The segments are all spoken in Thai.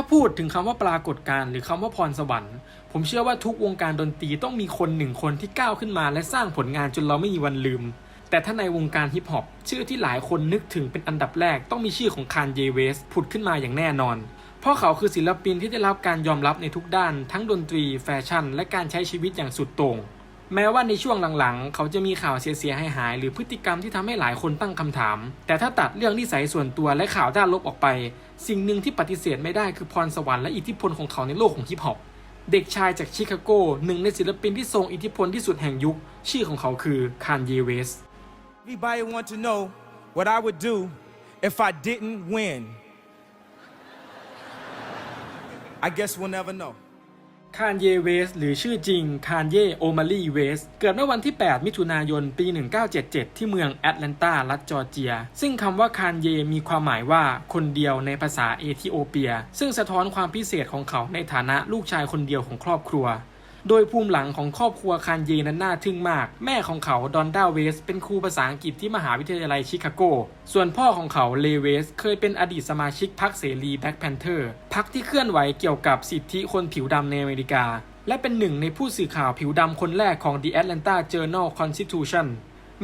ถ้าพูดถึงคำว่าปรากฏการหรือคำว่าพรสวรรค์ ผมเชื่อว่าทุกวงการดนตรีต้องมีคนหนึ่งคนที่ก้าวขึ้นมา และสร้างผลงานจนเราไม่มีวันลืม แต่ถ้าในวงการฮิปฮอปชื่อที่หลายคนนึกถึงเป็นอันดับแรกต้องมีชื่อของคานเยเวสผุดขึ้นมาอย่างแน่นอน เพราะเขาคือศิลปินที่ได้รับการยอมรับในทุกด้าน ทั้งดนตรี แฟชั่น และการใช้ชีวิตอย่างสุดโต่งแม้ว่าในช่วงหลังๆ เขาจะมีข่าวเสียๆหายๆหรือพฤติกรรมที่ทำให้หลายคนตั้งคำถาม แต่ถ้าตัดเรื่องนิสัยส่วนตัวและข่าวด้านลบออกไป สิ่งหนึ่งที่ปฏิเสธไม่ได้คือพรสวรรค์และอิทธิพลของเขาในโลกของฮิปฮอป เด็กชายจากชิคาโกหนึ่งในศิลปินที่ทรงอิทธิพลที่สุดแห่งยุค ชื่อของเขาคือคานเยเวส Everybody want to know what I would do if I didn't win. I guess we'll never know. คานเยเวส หรือชื่อจริงคานเยโอมารีเวส เกิดเมื่อวันที่ 8 มิถุนายน ปี 1977 ที่เมืองแอตแลนตา รัฐจอร์เจีย ซึ่งคำว่าคานเยมีความหมายว่าคนเดียวในภาษาเอธิโอเปีย ซึ่งสะท้อนความพิเศษของเขาในฐานะลูกชายคนเดียวของครอบครัว โดยภูมิหลังของครอบครัวคานเยนั้นน่าทึ่งมาก แม่ของเขาดอนด้าเวส เป็นครูภาษาอังกฤษที่มหาวิทยาลัยชิคาโก ส่วนพ่อของเขาเลเวส เคยเป็นอดีตสมาชิกพรรคเสรีแบ็กแพนเทอร์พรรคที่เคลื่อนไหวเกี่ยวกับสิทธิคนผิวดำในอเมริกา และเป็นหนึ่งในผู้สื่อข่าวผิวดำคนแรกของ The Atlanta Journal Constitution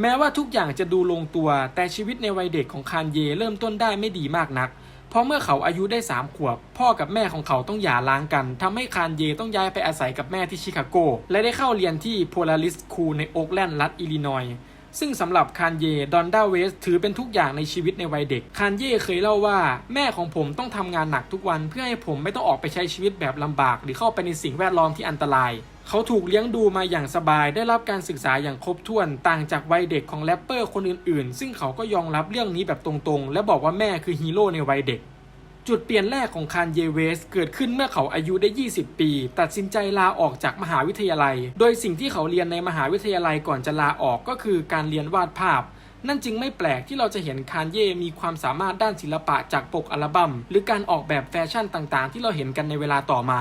แม้ว่าทุกอย่างจะดูลงตัว แต่ชีวิตในวัยเด็กของคานเยเริ่มต้นได้ไม่ดีมากนัก เพราะเมื่อเขาอายุได้ 3 ขวบ พ่อกับแม่ของเขาต้องหย่าร้างกันทำให้คานเยต้องย้ายไปอาศัยกับแม่ที่ชิคาโก และได้เข้าเรียนที่โพลาริสคูในโอ๊กแลนด์รัฐอิลลินอย์ ซึ่งสำหรับคานเยดอนด้าเวสถือเป็นทุกอย่างในชีวิตในวัยเด็ก คานเยเคยเล่าว่า แม่ของผมต้องทำงานหนักทุกวัน เพื่อให้ผมไม่ต้องออกไปใช้ชีวิตแบบลำบาก หรือเข้าไปในสิ่งแวดล้อมที่อันตรายเขาถูกเลี้ยงดูมาอย่างสบาย ได้รับการศึกษาอย่างครบถ้วน ต่างจากวัยเด็กของแรปเปอร์คนอื่นๆ ซึ่งเขาก็ยอมรับเรื่องนี้แบบตรงๆ และบอกว่าแม่คือฮีโร่ในวัยเด็ก จุดเปลี่ยนแรกของคานเยเวส เกิดขึ้นเมื่อเขาอายุได้ 20 ปี ตัดสินใจลาออกจากมหาวิทยาลัย โดยสิ่งที่เขาเรียนในมหาวิทยาลัยก่อนจะลาออกก็คือการเรียนวาดภาพ นั่นจึงไม่แปลกที่เราจะเห็นคานเย่มีความสามารถด้านศิลปะจากปกอัลบัม้ม หรือการออกแบบแฟชั่นต่างๆ ที่เราเห็นกันในเวลาต่อมา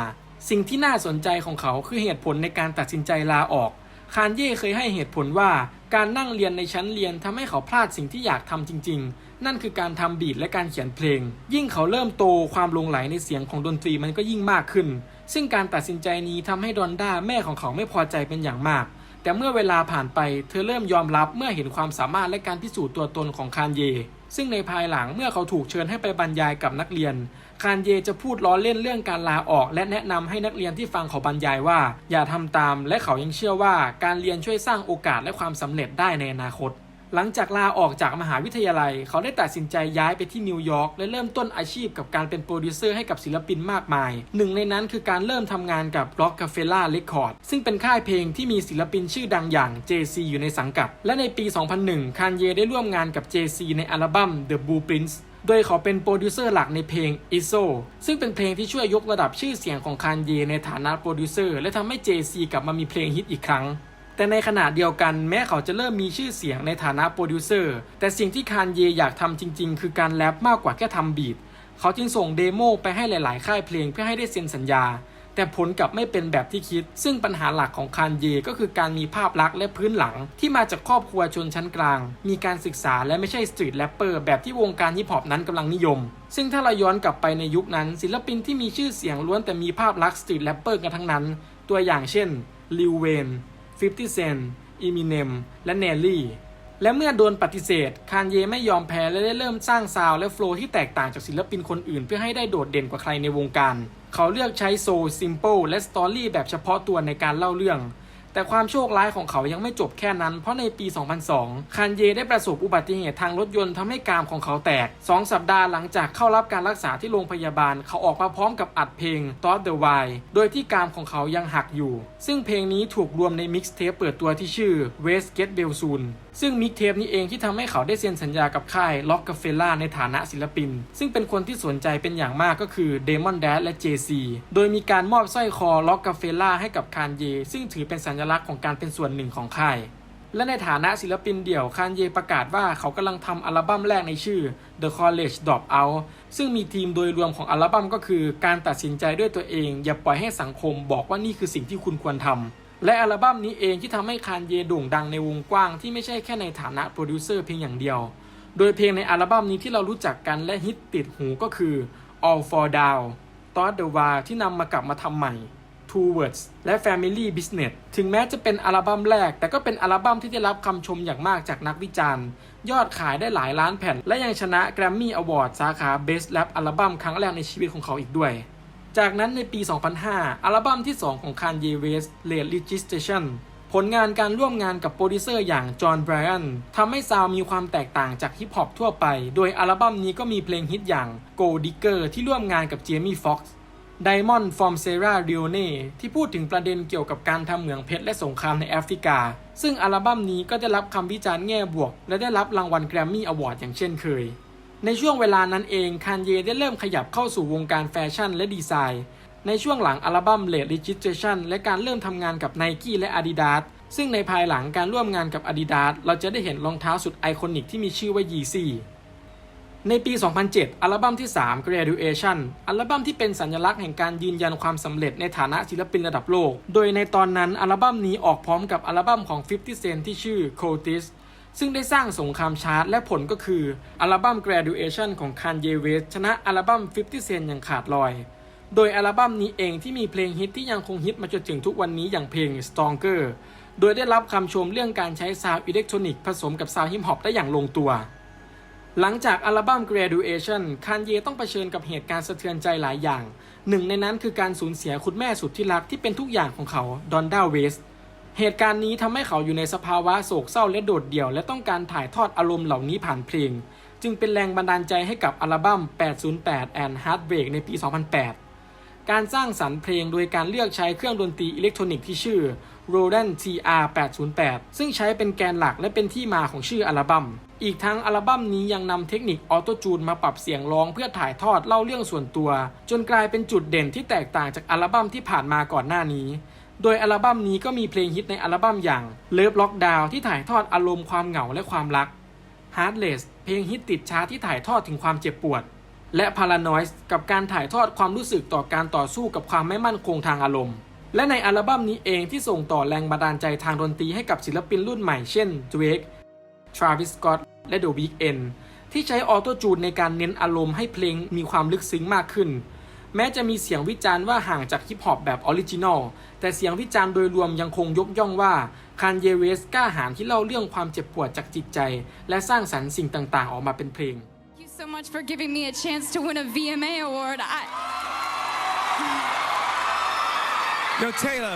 สิ่งที่น่าสนใจของเขาคือเหตุผลในการตัดสินใจลาออกคานเย่เคยให้เหตุผลว่า การนั่งเรียนในชั้นเรียนทำให้เขาพลาดสิ่งที่อยากทำจริง ๆ นั่นคือการทำบีทและการเขียนเพลง ยิ่งเขาเริ่มโตความลงไหลในเสียงของดนตรีมันก็ยิ่งมากขึ้น ซึ่งการตัดสินใจนี้ทำให้ดอนด้าแม่ของเขาไม่พอใจเป็นอย่างมาก แต่เมื่อเวลาผ่านไปเธอเริ่มยอมรับเมื่อเห็นความสามารถและการพิสูจน์ตัวตนของคานเย ซึ่งในภายหลังเมื่อเขาถูกเชิญให้ไปบรรยายกับนักเรียน คานเยจะพูดล้อเล่นเรื่องการลาออกและแนะนำให้นักเรียนที่ฟังเขาบรรยายว่า อย่าทำตามและเขายังเชื่อว่าการเรียนช่วยสร้างโอกาสและความสำเร็จได้ในอนาคต หลังจากลาออกจากมหาวิทยาลัย เขาได้ตัดสินใจย้ายไปที่นิวยอร์กและเริ่มต้นอาชีพกับการเป็นโปรดิวเซอร์ให้กับศิลปินมากมาย หนึ่งในนั้นคือการเริ่มทำงานกับ Rockefeller Records ซึ่งเป็นค่ายเพลงที่มีศิลปินชื่อดังอย่าง Jay-Z อยู่ในสังกัด และในปี 2001 คานเยได้ร่วมงานกับ Jay-Z ในอัลบั้ม The Blueprints โดยเขาเป็นโปรดิวเซอร์หลักในเพลง ISO ซึ่งเป็นเพลงที่ช่วยยกระดับชื่อเสียงของคานเยในฐานะโปรดิวเซอร์และทำให้ JC กลับมามีเพลงฮิตอีกครั้ง แต่ในขณะเดียวกันแม้เขาจะเริ่มมีชื่อเสียงในฐานะโปรดิวเซอร์แต่สิ่งที่คานเยอยากทำจริง ๆ คือการแรปมากกว่าแค่ทำบีทเขาจึงส่งเดโมไปให้หลาย ๆ ค่ายเพลงเพื่อให้ได้เซ็นสัญญา แต่ผลกลับไม่เป็นแบบที่คิด ซึ่งปัญหาหลักของคานเยก็คือการมีภาพลักษณ์และพื้นหลัง ที่มาจากครอบครัวชนชั้นกลาง มีการศึกษาและไม่ใช่สตรีทแรปเปอร์แบบที่วงการฮิปฮอปนั้นกำลังนิยม ซึ่งถ้าเราย้อนกลับไปในยุคนั้น ศิลปินที่มีชื่อเสียงล้วนแต่มีภาพลักษณ์สตรีทแรปเปอร์กันทั้งนั้น ตัวอย่างเช่นลิวเวน50 Cent อีมิเนมและเนลลี่และเมื่อโดนปฏิเสธ คานเยไม่ยอมแพ้และได้เริ่มสร้างซาวด์และโฟล์ที่แตกต่างจากศิลปินคนอื่น เพื่อให้ได้โดดเด่นกว่าใครในวงการ เขาเลือกใช้โซลซิมเ l ิลและสตอรี่แบบเฉพาะตัวในการเล่าเรื่อง แต่ความโชคร้ายของเขายังไม่จบแค่นั้น เพราะในปี 2002 คานเยได้ประสบอุบัติเหตุทางรถยนต์ทำให้กรามของเขาแตก 2 สัปดาห์หลังจากเข้ารับการรักษาที่โรงพยาบาล เขาออกมาพร้อมกับอัดเพลง t o t the Why โดยที่กรามของเขายังหักอยู่ ซึ่งเพลงนี้ถูกรวมในมิกซ์เทปเปิดตัวที่ชื่อ West Get Bell Soon ซึ่งมิกเทปนี้เองที่ทำให้เขาได้เซ็นสัญญากับค่าย Rockefeller ในฐานะศิลปิน ซึ่งเป็นคนที่สนใจเป็นอย่างมากก็คือ Damon d a d และ Jay-Z โดยมีการมอบสร้อยคอ Rockefeller ให้กับคานเย ซึ่งถือเป็นสัญลักษณ์ของการเป็นส่วนหนึ่งของค่ายและในฐานะศิลปินเดี่ยวคานเยประกาศว่าเขากำลังทำอัลบั้มแรกในชื่อ The College Dropout ซึ่งมีทีมโดยรวมของอัลบั้มก็คือ การตัดสินใจด้วยตัวเอง อย่าปล่อยให้สังคมบอกว่านี่คือสิ่งที่คุณควรทำ และอัลบั้มนี้เองที่ทำให้คานเยโด่งดังในวงกว้างที่ไม่ใช่แค่ในฐานะโปรดิวเซอร์เพียงอย่างเดียว โดยเพลงในอัลบั้มนี้ที่เรารู้จักกันและฮิตติดหูก็คือ All Fall Down t o d the War ที่นำมากลับมาทำใหม่ Two Words และ Family Business ถึงแม้จะเป็นอัลบั้มแรก แต่ก็เป็นอัลบั้มที่ได้รับคำชมอย่างมากจากนักวิจารณ์ ยอดขายได้หลายล้านแผ่น และยังชนะ Grammy Award สาขา Best Rap อัลบั้มครั้งแรกในชีวิตของเขาอีกด้วย จากนั้นในปี 2005 อัลบั้มที่ 2 ของ Kanye West Late Registration ผลงานการร่วมงานกับโปรดิวเซอร์อย่างจอห์นไบรอันทำให้ซาวมีความแตกต่างจากฮิปฮอปทั่วไป โดยอัลบั้มนี้ก็มีเพลงฮิตอย่าง Gold Digger ที่ร่วมงานกับเจมี่ฟ็อกซ์ Diamond from Sierra Leone ที่พูดถึงประเด็นเกี่ยวกับการทำเหมืองเพชรและสงครามในแอฟริกา ซึ่งอัลบั้มนี้ก็ได้รับคำวิจารณ์แง่บวก และได้รับรางวัลแกรมมี่อวอร์ดอย่างเช่นเคย ในช่วงเวลานั้นเองคานเยได้เริ่มขยับเข้าสู่วงการแฟชั่นและดีไซน์ ในช่วงหลังอัลบั้ม Late Registration และการเริ่มทำงานกับ Nike และ Adidas ซึ่งในภายหลังการร่วมงานกับ Adidas เราจะได้เห็นรองเท้าสุดไอคอนิกที่มีชื่อว่า Yeezy ในปี 2007 อัลบั้มที่ 3 Graduation อัลบั้มที่เป็นสัญลักษณ์แห่งการยืนยันความสำเร็จในฐานะศิลปินระดับโลก โดยในตอนนั้นอัลบั้มนี้ออกพร้อมกับอัลบั้มของ 50 Cent ที่ชื่อ Coldest ซึ่งได้สร้างสงครามชาร์ตและผลก็คือ อัลบั้ม Graduation ของ Kanye West ชนะอัลบั้ม 50 Cent อย่างขาดลอย โดยอัลบั้มนี้เองที่มีเพลงฮิตที่ยังคงฮิตมาจนถึงทุกวันนี้อย่างเพลง Stronger โดยได้รับคำชมเรื่องการใช้ซาวอิเล็กทรอนิกส์ผสมกับซาวฮิปฮอปได้อย่างลงตัว หลังจากอัลบั้ม Graduation คานเยต้องเผชิญกับเหตุการณ์สะเทือนใจหลายอย่าง หนึ่งในนั้นคือการสูญเสียคุณแม่สุดที่รักที่เป็นทุกอย่างของเขาดอนด้าเวส เหตุการณ์นี้ทำให้เขาอยู่ในสภาวะโศกเศร้าและโดดเดี่ยว และต้องการถ่ายทอดอารมณ์เหล่านี้ผ่านเพลง จึงเป็นแรงบันดาลใจให้กับอัลบั้ม 808 and Heartbreak ในปี 2008 การสร้างสรรค์เพลงโดยการเลือกใช้เครื่องดนตรีอิเล็กทรอนิกส์ที่ชื่อ Roland TR 808ซึ่งใช้เป็นแกนหลักและเป็นที่มาของชื่ออัลบั้ม อีกทั้งอัลบั้มนี้ยังนำเทคนิคออโตจูนมาปรับเสียงร้องเพื่อถ่ายทอดเล่าเรื่องส่วนตัว จนกลายเป็นจุดเด่นที่แตกต่างจากอัลบั้มที่ผ่านมาก่อนหน้านี้ โดยอัลบั้มนี้ก็มีเพลงฮิตในอัลบั้มอย่าง Love Lockdown ที่ถ่ายทอดอารมณ์ความเหงาและความรัก Heartless เพลงฮิตติดชาร์ตที่ถ่ายทอดถึงความเจ็บปวด และ Paranoid กับการถ่ายทอดความรู้สึกต่อการต่อสู้กับความไม่มั่นคงทางอารมณ์ และในอัลบั้มนี้เองที่ส่งต่อแรงบันดาลใจทางดนตรีให้กับศิลปินรุ่นใหม่เช่น Drake Travis Scott และ The Weeknd ที่ใช้ออโตจูนในการเน้นอารมณ์ให้เพลงมีความลึกซึ้งมากขึ้น แม้จะมีเสียงวิจารณ์ว่าห่างจากฮิปฮอปแบบออริจินอล แต่เสียงวิจารณ์โดยรวมยังคงยกย่องว่าคานเยเวสกล้าหาญที่เล่าเรื่องความเจ็บปวดจากจิตใจ และสร้างสรรค์สิ่งต่างๆ ออกมาเป็นเพลง Thank you so much for giving me a chance to win a VMA award. I, Yo, Taylor,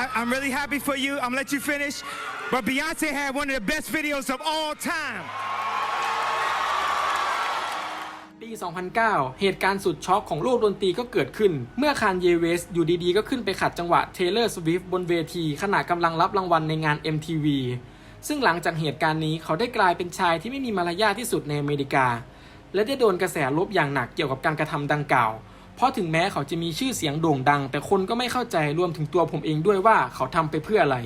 I, I'm really happy for you. I'm gonna let you finish. But Beyonce had one of the best videos of all time. ปี 2009 เหตุการณ์สุดช็อกของโลกดนตรีก็เกิดขึ้น เมื่อคานเยเวสอยู่ดีๆ ก็ขึ้นไปขัดจังหวะ Taylor Swift บนเวทีขณะกำลังรับรางวัลในงาน MTV ซึ่งหลังจากเหตุการณ์นี้เขาได้กลายเป็นชายที่ไม่มีมารยาทที่สุดในอเมริกา และได้โดนกระแสลบอย่างหนักเกี่ยวกับการกระทำดังกล่าว เพราะถึงแม้เขาจะมีชื่อเสียงโด่งดัง แต่คนก็ไม่เข้าใจรวมถึงตัวผมเองด้วยว่าเขาทำไปเพื่ออะไร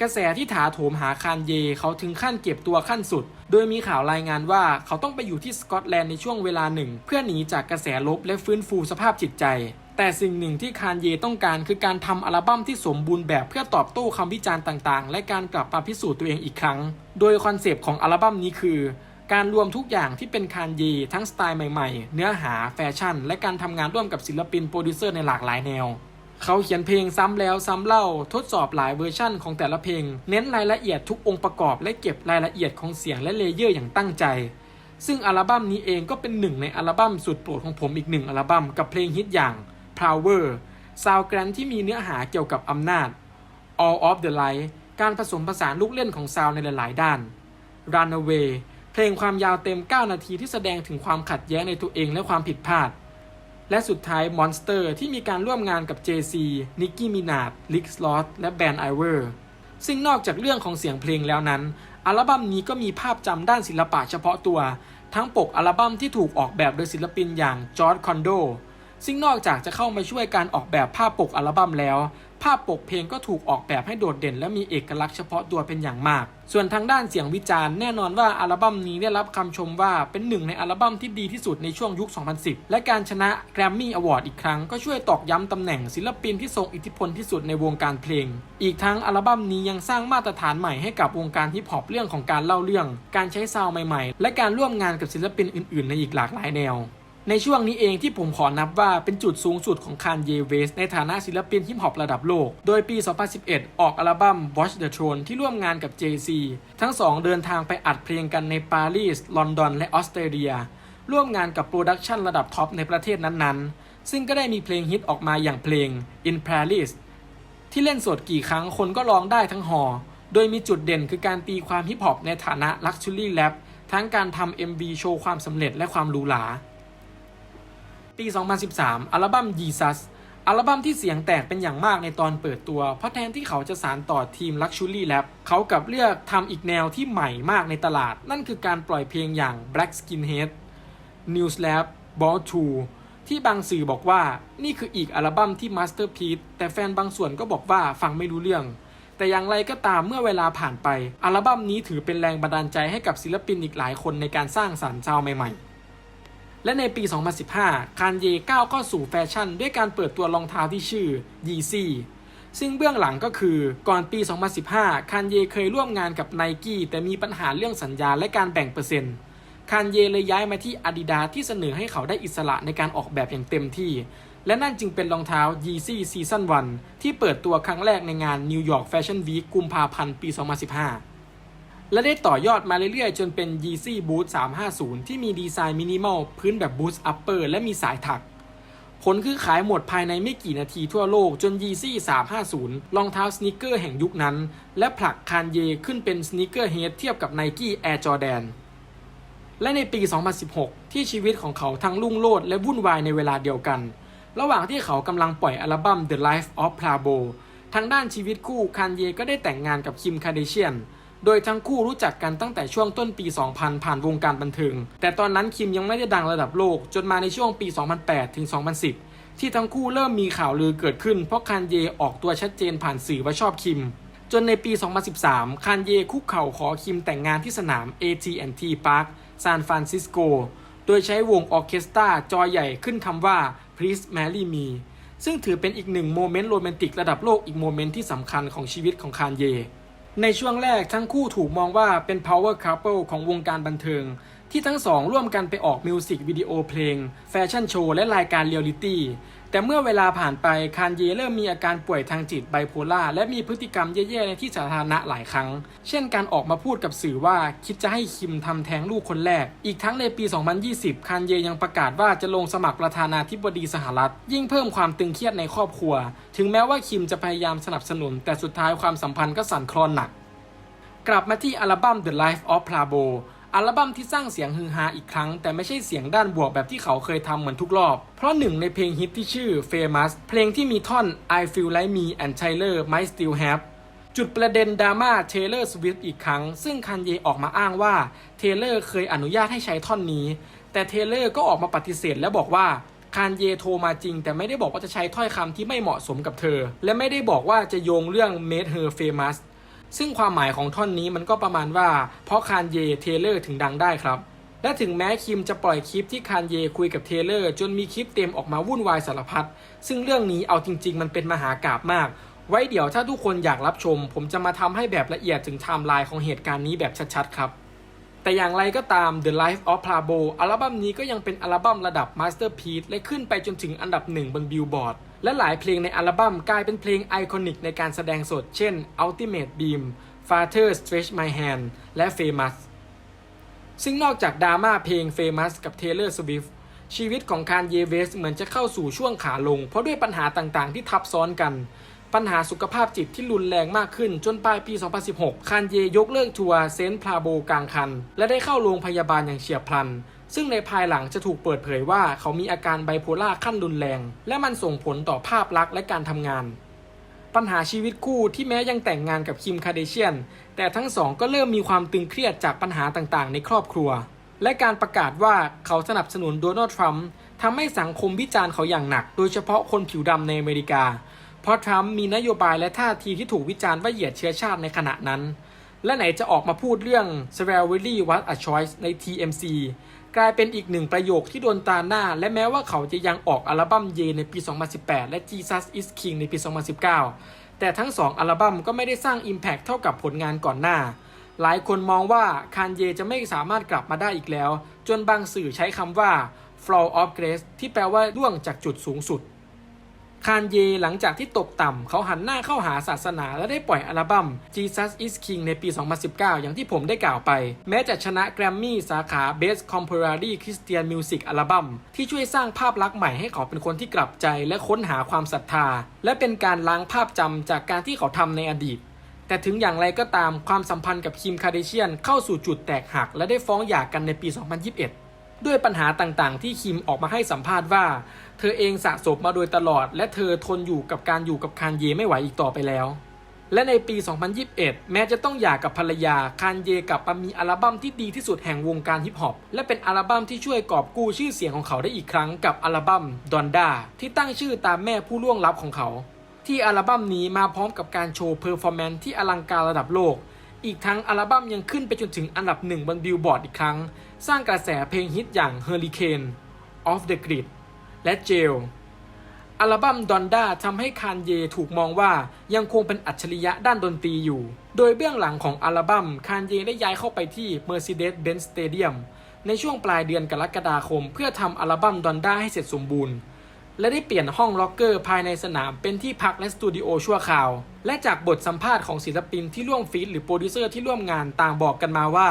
กระแสที่ถาโถมหาคานเยเขาถึงขั้นเก็บตัวขั้นสุด โดยมีข่าวรายงานว่าเขาต้องไปอยู่ที่สกอตแลนด์ในช่วงเวลาหนึ่ง เพื่อหนีจากกระแสลบและฟื้นฟูสภาพจิตใจ แต่สิ่งหนึ่งที่คานเยต้องการคือการทำอัลบั้มที่สมบูรณ์แบบเพื่อตอบโต้คำวิจารณ์ต่างๆ และการกลับมาพิสูจน์ตัวเองอีกครั้ง โดยคอนเซปต์ของอัลบั้มนี้คือการรวมทุกอย่างที่เป็นคานเยทั้งสไตล์ใหม่ๆ เนื้อหาแฟชั่น และการทำงานร่วมกับศิลปินโปรดิวเซอร์ในหลากหลายแนว เขาเขียนเพลงซ้ำแล้วซ้ำเล่าทดสอบหลายเวอร์ชั่นของแต่ละเพลง เน้นรายละเอียดทุกองค์ประกอบและเก็บรายละเอียดของเสียงและเลเยอร์อย่างตั้งใจ ซึ่งอัลบั้มนี้เองก็เป็นหนึ่งในอัลบั้มสุดโปรดของผมอีกหนึ่งอัลบั้มกับเพลงฮิตอย่าง Power ซาวแกรนที่มีเนื้อหาเกี่ยวกับอำนาจ All of the Light การผสมผสานลูกเล่นของซาวในหลาย ๆ ด้าน Runaway เพลงความยาวเต็ม 9 นาทีที่แสดงถึงความขัดแย้งในตัวเองและความผิดพลาด และสุดท้าย Monster ที่มีการร่วมงานกับ JC Nicki Minaj Lick Slot และแบนไอเวอร์ซึ่งนอกจากเรื่องของเสียงเพลงแล้วนั้น อัลบั้มนี้ก็มีภาพจำด้านศิลปะเฉพาะตัว ทั้งปกอัลบั้มที่ถูกออกแบบโดยศิลปินอย่างจอร์ดคอนโดซึ่งนอกจากจะเข้ามาช่วยการออกแบบภาพปกอัลบั้มแล้ว ภาพปกเพลงก็ถูกออกแบบให้โดดเด่น และมีเอกลักษณ์เฉพาะตัวเป็นอย่างมาก ส่วนทางด้านเสียงวิจารณ์แน่นอนว่าอัลบั้มนี้ได้รับคำชมว่าเป็นหนึ่งในอัลบั้มที่ดีที่สุดในช่วงยุค 2010 และการชนะแกรมมี่อวอร์ดอีกครั้งก็ช่วยตอกย้ำตำแหน่งศิลปินที่ทรงอิทธิพลที่สุดในวงการเพลง อีกทั้งอัลบั้มนี้ยังสร้างมาตรฐานใหม่ให้กับวงการฮิปฮอปเรื่องของการเล่าเรื่อง การใช้ซาวด์ใหม่ ๆ และการร่วมงานกับศิลปินอื่น ๆ ในอีกหลากหลายแนว ในช่วงนี้เองที่ผมขอนับว่าเป็นจุดสูงสุดของคานเยเวสในฐานะศิลปินฮิปฮอประดับโลก โดยปี 2011 ออกอัลบั้ม Watch the Throne ที่ร่วมงานกับ Jay-Z ทั้งสองเดินทางไปอัดเพลงกันในปารีส ลอนดอน และออสเตรเลีย ร่วมงานกับโปรดักชันระดับท็อปในประเทศนั้นๆ ซึ่งก็ได้มีเพลงฮิตออกมาอย่างเพลง In Paris ที่เล่นสดกี่ครั้งคนก็ร้องได้ทั้งหอ โดยมีจุดเด่นคือการตีความฮิปฮอปในฐานะ Luxury Rap ทั้งการทำ MV โชว์ความสำเร็จและความหรูหรา ปี 2013 อัลบั้ม Jesus อัลบั้มที่เสียงแตกเป็นอย่างมากในตอนเปิดตัว เพราะแทนที่เขาจะสารต่อทีม Luxury Rap เขากลับเลือกทำอีกแนวที่ใหม่มากในตลาด นั่นคือการปล่อยเพลงอย่าง Black Skinhead New Slap Ball 2 ที่บางสื่อบอกว่านี่คืออีกอัลบั้มที่ Masterpiece แต่แฟนบางส่วนก็บอกว่าฟังไม่รู้เรื่อง แต่อย่างไรก็ตามเมื่อเวลาผ่านไป อัลบั้มนี้ถือเป็นแรงบันดาลใจให้กับศิลปินอีกหลายคนในการสร้างสรรค์ซาวใหม่ๆ และในปี 2015 คานเยก้าวเข้าสู่แฟชั่น ด้วยการเปิดตัวรองเท้าที่ชื่อ Yeezy ซึ่งเบื้องหลังก็คือก่อนปี 2015 คานเยเคยร่วมงานกับ n i กี้แต่มีปัญหาเรื่องสัญญาและการแบ่งเปอร์เซ็นต์ คานเยเลยย้ายมาที่ Adidas ที่เสนอให้เขาได้อิสระในการออกแบบอย่างเต็มที่ และนั่นจึงเป็นรองเท้า Yeezy Season 1 ที่เปิดตัวครั้งแรกในงาน New York Fashion Week กุมภาพันธ์ปี 2015 และได้ต่อยอดมาเรื่อยๆ จนเป็น Yeezy Boot 350 ที่มีดีไซน์มินิมอลพื้นแบบ Boot Upper และมีสายถัก ผลคือขายหมดภายในไม่กี่นาทีทั่วโลกจน Yeezy 350 รองเท้าสนิเกอร์แห่งยุคนั้น และผลักคานเยขึ้นเป็นสนิเกอร์เฮดเทียบกับ Nike Air Jordan และในปี 2016 ที่ชีวิตของเขาทั้งรุ่งโรจน์และวุ่นวายในเวลาเดียวกัน ระหว่างที่เขากำลังปล่อยอัลบั้ม The Life of Pablo ทางด้านชีวิตคู่คานเยก็ได้แต่งงานกับคิมคาเดเชียน โดยทั้งคู่รู้จักกันตั้งแต่ช่วงต้นปี 2000 ผ่านวงการบันเทิง แต่ตอนนั้นคิมยังไม่ได้ดังระดับโลก จนมาในช่วงปี 2008 ถึง 2010 ที่ทั้งคู่เริ่มมีข่าวลือเกิดขึ้น เพราะคานเยออกตัวชัดเจนผ่านสื่อว่าชอบคิม จนในปี 2013 คานเยคุกเข่าขอคิมแต่งงานที่สนาม AT&T Park ซานฟรานซิสโก โดยใช้วงออเคสตราจอใหญ่ขึ้นคำว่า Please Marry Me ซึ่งถือเป็นอีกหนึ่งโมเมนต์โรแมนติกระดับโลกอีกโมเมนต์ที่สำคัญของชีวิตของคานเย ในช่วงแรกทั้งคู่ถูกมองว่าเป็น power couple ของวงการบันเทิง ที่ทั้งสองร่วมกันไปออกมิวสิกวิดีโอเพลง แฟชั่นโชว์และรายการเรียลลิตี้ แต่เมื่อเวลาผ่านไปคานเยเริ่มมีอาการป่วยทางจิตไบโพล่าและมีพฤติกรรมแย่ๆในที่สาธารณะหลายครั้ง เช่นการออกมาพูดกับสื่อว่าคิดจะให้คิมทำแท้งลูกคนแรก อีกทั้งในปี 2020 คานเยยังประกาศว่าจะลงสมัครประธานาธิบดีสหรัฐ ยิ่งเพิ่มความตึงเครียดในครอบครัว ถึงแม้ว่าคิมจะพยายามสนับสนุน แต่สุดท้ายความสัมพันธ์ก็สั่นคลอนหนัก กลับมาที่อัลบั้ม The Life of Pablo อัลบั้มที่สร้างเสียงฮือฮาอีกครั้ง แต่ไม่ใช่เสียงด้านบวกแบบที่เขาเคยทำเหมือนทุกรอบ เพราะหนึ่งในเพลงฮิตที่ชื่อ Famous เพลงที่มีท่อน I Feel Like Me and Tyler Might Still Have จุดประเด็นดราม่า Taylor Swift อีกครั้ง ซึ่งคันเยออกมาอ้างว่า Taylor เคยอนุญาตให้ใช้ท่อนนี้ แต่ Taylor ก็ออกมาปฏิเสธและบอกว่าคานเยโทรมาจริง แต่ไม่ได้บอกว่าจะใช้ถ้อยคำที่ไม่เหมาะสมกับเธอ และไม่ได้บอกว่าจะโยงเรื่อง Made Her Famous ซึ่งความหมายของท่อนนี้มันก็ประมาณว่า เพราะคานเยเทเลอร์ถึงดังได้ครับ และถึงแม้คิมจะปล่อยคลิปที่คานเยคุยกับเทเลอร์ จนมีคลิปเต็มออกมาวุ่นวายสารพัดซึ่งเรื่องนี้เอาจริง ๆ มันเป็นมหากราบมาก ไว้เดี๋ยวถ้าทุกคนอยากรับชม ผมจะมาทำให้แบบละเอียดถึงไทม์ไลน์ของเหตุการณ์นี้แบบชัดๆครับแต่อย่างไรก็ตาม The Life of Pablo อัลบั้มนี้ก็ยังเป็นอัลบั้มระดับ Masterpiece และขึ้นไปจนถึงอันดับหนึ่งบนบิลบอร์ด และหลายเพลงในอัลบั้มกลายเป็นเพลงไอคอนิกในการแสดงสด เช่น Ultimate Beam Father Stretch My Hand และ Famous ซึ่งนอกจากดราม่าเพลง Famous กับ Taylor Swift ชีวิตของคานเยเวสเหมือนจะเข้าสู่ช่วงขาลง เพราะด้วยปัญหาต่างๆ ที่ทับซ้อนกัน ปัญหาสุขภาพจิตที่รุนแรงมากขึ้นจนปลายปี 2016 คานเยยกเลิกทัวร์เซนต์พลาโบกลางคัน และได้เข้าโรงพยาบาลอย่างเฉียบพลัน ซึ่งในภายหลังจะถูกเปิดเผยว่าเขามีอาการไบโพล่าขั้นรุนแรง และมันส่งผลต่อภาพลักษณ์และการทำงาน ปัญหาชีวิตคู่ที่แม้ยังแต่งงานกับคิมคาเดเชียน แต่ทั้งสองก็เริ่มมีความตึงเครียดจากปัญหาต่างๆ ในครอบครัว และการประกาศว่าเขาสนับสนุนโดนัลด์ทรัมป์ทำให้สังคมวิจารณ์เขาอย่างหนัก โดยเฉพาะคนผิวดำในอเมริกา เพราะทรัมป์มีนโยบายและท่าทีที่ถูกวิจารณ์ว่าเหยียดเชื้อชาติในขณะนั้นและไหนจะออกมาพูดเรื่อง s w a r w e l l y What a Choice ใน TMC กลายเป็นอีกหนึ่งประโยคที่โดนตาหน้า และแม้ว่าเขาจะยังออกอัลบั้มเยในปี 2018 และ Jesus is King ในปี 2019 แต่ทั้งสองอัลบั้มก็ไม่ได้สร้าง Impact เท่ากับผลงานก่อนหน้า หลายคนมองว่าคานเยจะไม่สามารถกลับมาได้อีกแล้ว จนบางสื่อใช้คำว่า Fall of Grace ที่แปลว่าร่วงจากจุดสูงสุด คานเยหลังจากที่ตกต่ำเขาหันหน้าเข้าหาศาสนาและได้ปล่อยอัลบั้ม Jesus is King ในปี 2019 อย่างที่ผมได้กล่าวไป แม้จะชนะแกรมมี่สาขา Best Contemporary Christian Music Album ที่ช่วยสร้างภาพลักษณ์ใหม่ให้เขาเป็นคนที่กลับใจและค้นหาความศรัทธา และเป็นการล้างภาพจำจากการที่เขาทำในอดีตแต่ถึงอย่างไรก็ตามความสัมพันธ์กับคิมคาเดเชียนเข้าสู่จุดแตกหัก และได้ฟ้องหย่ากันในปี 2021 ด้วยปัญหาต่างๆ ที่คิมออกมาให้สัมภาษณ์ว่า เธอเองสะสมมาโดยตลอด และเธอทนอยู่กับการอยู่กับคานเยไม่ไหวอีกต่อไปแล้ว และในปี 2021 แม้จะต้องหย่ากับภรรยา คานเยกลับมามีอัลบั้มที่ดีที่สุดแห่งวงการฮิปฮอป และเป็นอัลบั้มที่ช่วยกอบกู้ชื่อเสียงของเขาได้อีกครั้งกับอัลบั้มดอนด้าที่ตั้งชื่อตามแม่ผู้ล่วงลับของเขา ที่อัลบั้มนี้มาพร้อมกับการโชว์เพอร์ฟอร์แมนซ์ที่อลังการระดับโลกอีกทั้งอัลบั้มยังขึ้นไปจนถึงอันดับหนึ่งบนบิลบอร์ดอีกครั้ง สร้างกระแสเพลงฮิตอย่าง Hurricane of the Grid และ Jail อัลบั้มดอนด้าทำให้คานเยถูกมองว่ายังคงเป็นอัจฉริยะด้านดนตรีอยู่ โดยเบื้องหลังของอัลบั้มคานเยได้ย้ายเข้าไปที่ Mercedes-Benz Stadium ในช่วงปลายเดือนกรกฎาคม เพื่อทำอัลบั้มดอนด้าให้เสร็จสมบูรณ์ และได้เปลี่ยนห้องล็อกเกอร์ภายในสนามเป็นที่พักและสตูดิโอชั่วคราว และจากบทสัมภาษณ์ของศิลปินที่ร่วมฟีดหรือโปรดิวเซอร์ที่ร่วมงานต่างบอกกันมาว่า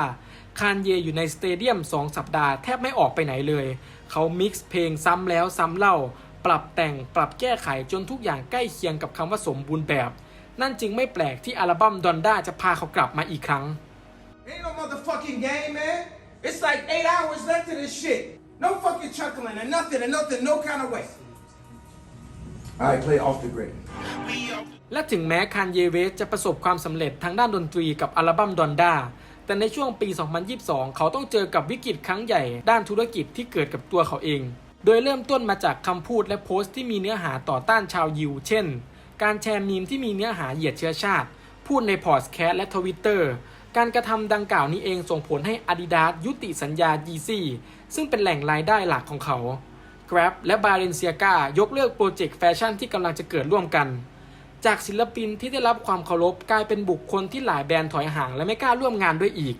คานเยอยู่ในสเตเดียม 2 สัปดาห์แทบไม่ออกไปไหนเลย เขามิกซ์เพลงซ้ำแล้วซ้ำเล่า ปรับแต่งปรับแก้ไขจนทุกอย่างใกล้เคียงกับคำว่าสมบูรณ์แบบ นั่นจึงไม่แปลกที่อัลบั้มดอนด้าจะพาเขากลับมาอีกครั้ง Ain't no motherfucking game, man. It's like eight hours left to this shit. No fucking chuckling and nothing and nothing, no kind of way. All right, play off the grid. และถึงแม้คานเยเวสจะประสบความสำเร็จทางด้านดนตรีกับอัลบั้มดอนด้า แต่ในช่วงปี 2022 เขาต้องเจอกับวิกฤตครั้งใหญ่ด้านธุรกิจที่เกิดกับตัวเขาเอง โดยเริ่มต้นมาจากคำพูดและโพสต์ที่มีเนื้อหาต่อต้านชาวยิว เช่น การแชร์มีมที่มีเนื้อหาเหยียดเชื้อชาติ พูดในพอดแคสต์และทวิตเตอร์ การกระทำดังกล่าวนี้เองส่งผลให้ Adidas ยุติสัญญา Yeezy ซึ่งเป็นแหล่งรายได้หลักของเขา Grab และ Balenciaga ยกเลิกโปรเจกต์แฟชั่นที่กำลังจะเกิดร่วมกัน จากศิลปินที่ได้รับความเคารพกลายเป็นบุคคลที่หลายแบรนด์ถอยห่างและไม่กล้าร่วมงานด้วยอีก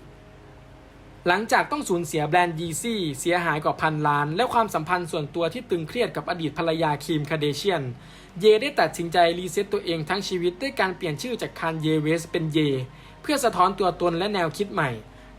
หลังจากต้องสูญเสียแบรนด์ Yeezy เสียหายกว่าพันล้าน และความสัมพันธ์ส่วนตัวที่ตึงเครียดกับอดีตภรรยาคิมคาเดเชียน เยได้ตัดสินใจรีเซ็ตตัวเองทั้งชีวิตด้วยการเปลี่ยนชื่อจากคานเยเวสเป็นเย เพื่อสะท้อนตัวตนและแนวคิดใหม่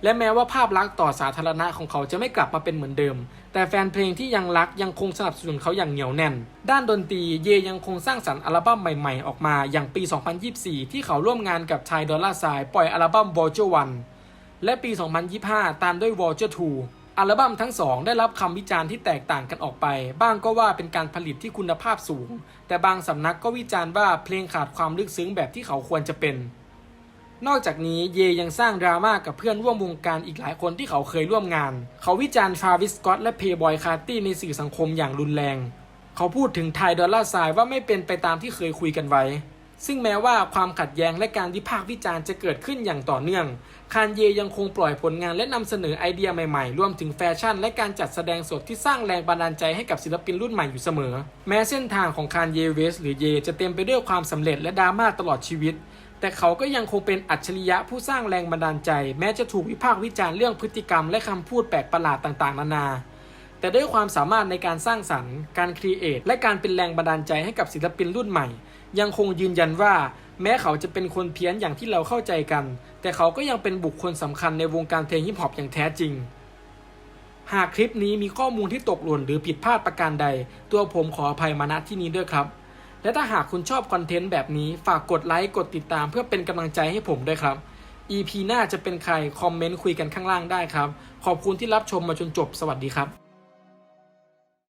และแม้ว่าภาพลักษณ์ต่อสาธารณะของเขาจะไม่กลับมาเป็นเหมือนเดิม แต่แฟนเพลงที่ยังรักยังคงสนับสนุนเขาอย่างเหนียวแน่น ด้านดนตรีเยยังคงสร้างสรรค์อัลบั้มใหม่ๆ ออกมาอย่างปี 2024 ที่เขาร่วมงานกับชายดอลลาร์ไซปล่อยอัลบั้ม v o l t u r e 1และปี 2025 ตามด้วย v o l t u r e 2อัลบั้มทั้งสองได้รับคำวิจารณ์ที่แตกต่างกันออกไป บ้างก็ว่าเป็นการผลิตที่คุณภาพสูง แต่บางสำนักก็วิจารณ์ว่าเพลงขาดความลึกซึ้งแบบที่เขาควรจะเป็น นอกจากนี้เยยังสร้างดราม่ากับเพื่อนร่วมวงการอีกหลายคนที่เขาเคยร่วมงาน เขาวิจารณ์ทราวิสกอตและเพย์บอยคาร์ตี้ในสื่อสังคมอย่างรุนแรง เขาพูดถึงไทยดอลลาร์ไซว่าไม่เป็นไปตามที่เคยคุยกันไว้ ซึ่งแม้ว่าความขัดแย้งและการวิพากษ์วิจารณ์จะเกิดขึ้นอย่างต่อเนื่อง คานเยยังคงปล่อยผลงานและนำเสนอไอเดียใหม่ๆ รวมถึงแฟชั่น และการจัดแสดงสดที่สร้างแรงบันดาลใจให้กับศิลปินรุ่นใหม่อยู่เสมอ แม้เส้นทางของคานเยเวสหรือเยจะเต็มไปด้วยความสำเร็จและดราม่าตลอดชีวิต แต่เขาก็ยังคงเป็นอัจฉริยะผู้สร้างแรงบันดาลใจ แม้จะถูกวิพากษ์วิจารณ์เรื่องพฤติกรรมและคำพูดแปลกประหลาดต่างๆ นานา แต่ด้วยความสามารถในการสร้างสรรค์ การครีเอทและการเป็นแรงบันดาลใจให้กับศิลปินรุ่นใหม่ ยังคงยืนยันว่า แม้เขาจะเป็นคนเพี้ยนอย่างที่เราเข้าใจกัน แต่เขาก็ยังเป็นบุคคลสำคัญในวงการเพลงฮิปฮอปอย่างแท้จริงหากคลิปนี้มีข้อมูลที่ตกหล่นหรือผิดพลาดประการใด ตัวผมขออภัยมาณที่นี้ด้วยครับ และถ้าหากคุณชอบคอนเทนต์แบบนี้ฝากกดไลค์กดติดตามเพื่อเป็นกำลังใจให้ผมด้วยครับ EP หน้าจะเป็นใคร คอมเมนต์คุยกันข้างล่างได้ครับ ขอบคุณที่รับชมมาจนจบสวัสดีครับ